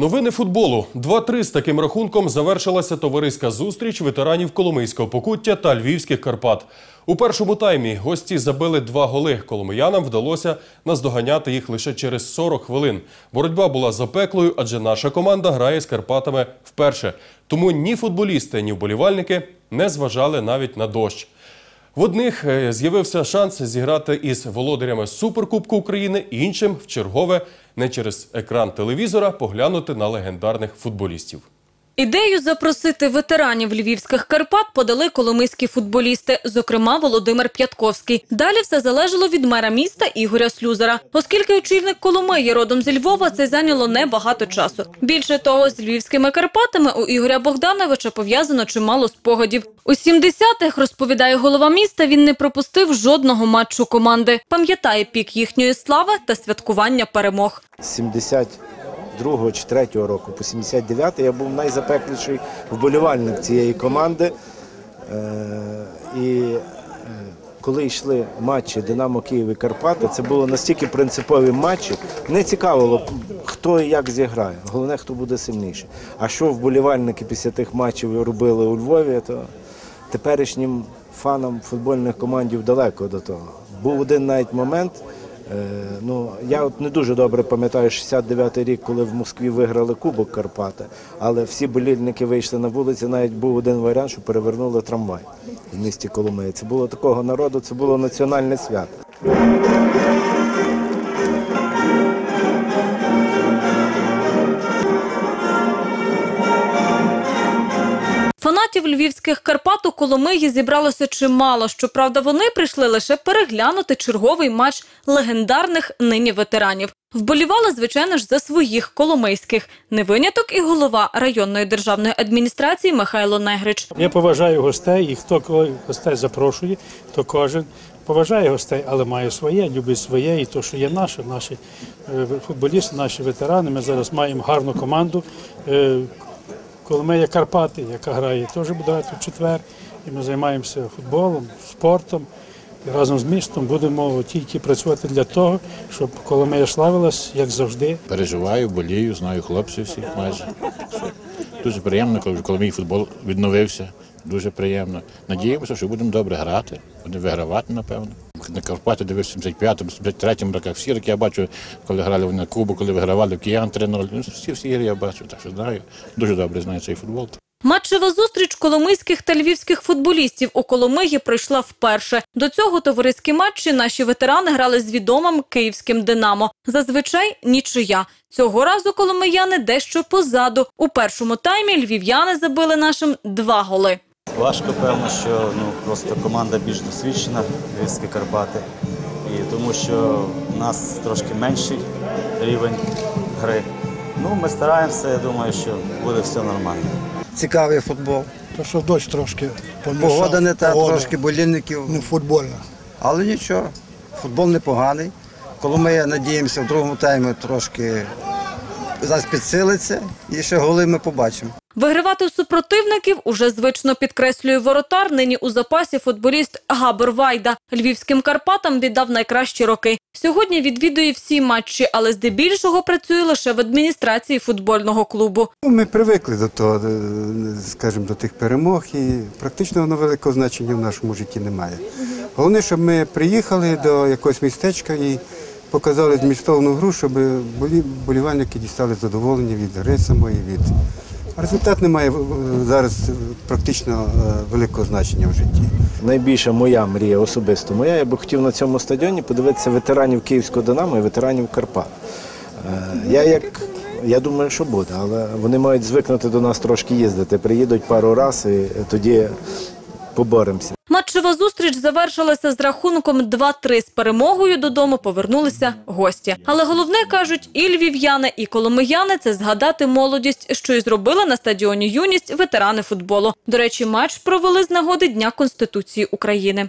Новини футболу. 2-3 з таким рахунком завершилася товариська зустріч ветеранів Коломийського покуття та Львівських Карпат. У першому таймі гості забили два голи. Коломиянам вдалося наздоганяти їх лише через 40 хвилин. Боротьба була запеклою, адже наша команда грає з Карпатами вперше. Тому ні футболісти, ні вболівальники не зважали навіть на дощ. В одних е, з'явився шанс зіграти із володарями Суперкубку України, іншим в чергове не через екран телевізора поглянути на легендарних футболістів. Ідею запросити ветеранів львівських Карпат подали коломийські футболісти, зокрема Володимир П'ятковський. Далі все залежало від мера міста Ігоря Слюзера, оскільки очільник Коломиї родом зі Львова це зайняло небагато часу. Більше того, з львівськими Карпатами у Ігоря Богдановича пов'язано чимало спогадів. У 70-х, розповідає голова міста. Він не пропустив жодного матчу команди. Пам'ятає пік їхньої слави та святкування перемог. 70 2-го чи 3-го року, по 79-й я був найзапекліший вболівальник цієї команди. Е, і е, коли йшли матчі Динамо Київ і Карпати, це були настільки принципові матчі, не цікавило, хто і як зіграє. Головне, хто буде сильніший. А що вболівальники після тих матчів робили у Львові, то теперішнім фанам футбольних командів далеко до того. Був один навіть момент. Е, ну, я от не дуже добре пам'ятаю 69-й рік, коли в Москві виграли Кубок Карпати, але всі болільники вийшли на вулиці. Навіть був один варіант, що перевернули трамвай в місті Коломиї. Це було такого народу, це було національне свято. Фанатів львівських Карпат у Коломиї зібралося чимало. Щоправда, вони прийшли лише переглянути черговий матч легендарних нині ветеранів. Вболівали, звичайно ж, за своїх коломийських. Не виняток і голова районної державної адміністрації Михайло Негрич. Я поважаю гостей, і хто коли гостей запрошує, то кожен поважає гостей, але має своє, любить своє, і то, що є наше, наші е, футболісти, наші ветерани. Ми зараз маємо гарну команду. Коломея Карпати, яка грає, теж буде грати в четвер. І ми займаємося футболом, спортом. І разом з містом будемо тільки працювати для того, щоб Коломея славилась, як завжди. Переживаю, болію, знаю хлопців всіх майже. Дуже приємно, коли, коли мій футбол відновився. Дуже приємно. Надіємося, що будемо добре грати, будемо вигравати, напевно. На Карпаті дивився в 75-му, 73-му роках. Всі роки я бачу, коли грали вони на Кубу, коли вигравали в Киян 3-0. Ну, Всі всі ігри я бачу, так що знаю. Дуже добре знаю цей футбол. Матчева зустріч коломийських та львівських футболістів у Коломиї пройшла вперше. До цього товариські матчі наші ветерани грали з відомим київським Динамо. Зазвичай нічия. Цього разу коломияни дещо позаду. У першому таймі львів'яни забили нашим два голи. Важко, певно, що ну, просто команда більш досвідчена, Львівські Карпати. І тому що у нас трошки менший рівень гри. Ну, ми стараємося, я думаю, що буде все нормально. цікавий футбол. То що дощ трошки помішав. Погода не та, Погода трошки болільників. Не футбольна. Але нічого, футбол непоганий. Коли ми надіємося в другому таймі трошки зараз підсилиться і ще голи ми побачимо. Вигравати супротивників уже звично підкреслює воротар. Нині у запасі футболіст Габор Вайда. Львівським Карпатам віддав найкращі роки. Сьогодні відвідує всі матчі, але здебільшого працює лише в адміністрації футбольного клубу. Ну, Ми привикли до того, е, скажімо, до тих перемог, і практично воно великого значення в нашому житті немає. Головне, щоб ми приїхали до якогось містечка і показали змістовну гру, щоб болі- болівальники дістали задоволення від гри самої. Від... Результат не має зараз е, практично е, великого значення в житті. Найбільша моя мрія, особисто моя, я би хотів на цьому стадіоні подивитися ветеранів Київського Динамо і ветеранів Карпат. Е, Я як я думаю, що буде, але вони мають звикнути до нас трошки їздити. Приїдуть пару разів і тоді поборемося. Матчева зустріч завершилася з рахунком 2-3. З перемогою додому повернулися гості. Але головне кажуть, і львів'яни, і коломияни це згадати молодість, що й зробили на стадіоні юність ветерани футболу. До речі, матч провели з нагоди Дня Конституції України.